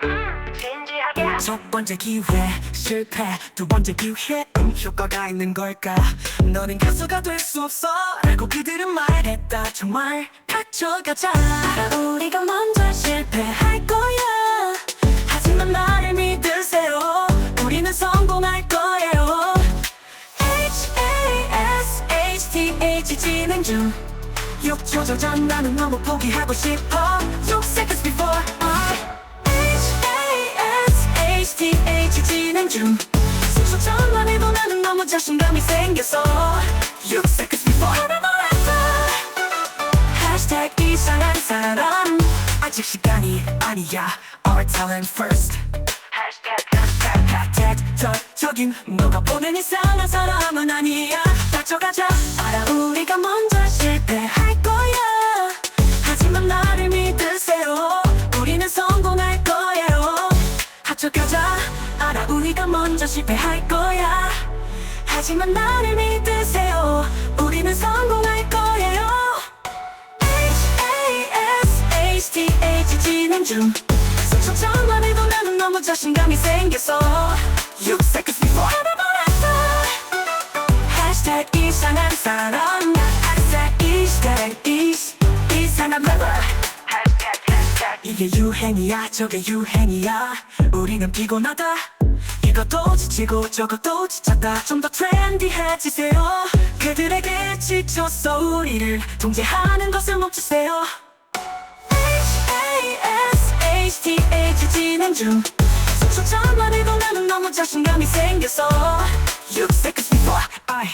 그 음, 첫 번째 기회 실패. 두 번째 기회 음, 효과가 있는 걸까? 너는 가수가 될 수 없어. 라고 그들은 말했다. 정말 갇혀가자. 우리가 먼저 실패할 거야. 하지만 나를 믿으세요. 우리는 성공할 거예요 H-A-S-H-T-H 진행 중. 6초 전 나는 너무 포기하고 싶어. 6 seconds before H-A-S-H-T-H 진행 중. 수초 전만 해도 나는 너무 자신감이 생겼어 6 seconds before 하나도 했다 Hashtag 이상한 사람. 아직 시간이 아니야. Our talent first. 해시태그 객적인 너가 보낸 이상한 사람은 아니야. 다쳐 합쳐가자. 알아 우리가 먼저 실패할 거야. 하지만 나를 믿으세요. 우리는 성공할 거예요. H-A-S-H-T-H 진행 중. 전만 해도 나는 너무 자신감이 생겼어. 6 seconds before 했다 Hashtag 이상한 사람. Hashtag 이상한 래 이게 유행이야 저게 유행이야. 우리는 피곤하다. 이것도 지치고 저것도 지쳤다. 좀 더 트렌디해지세요. 그들에게 지쳤어 우리를 통제하는 것을 멈추세요. H-A-S-H-T-H 진행 중. 수초 전만 해도 나는 너무 자신감이 생겼어 6 seconds before I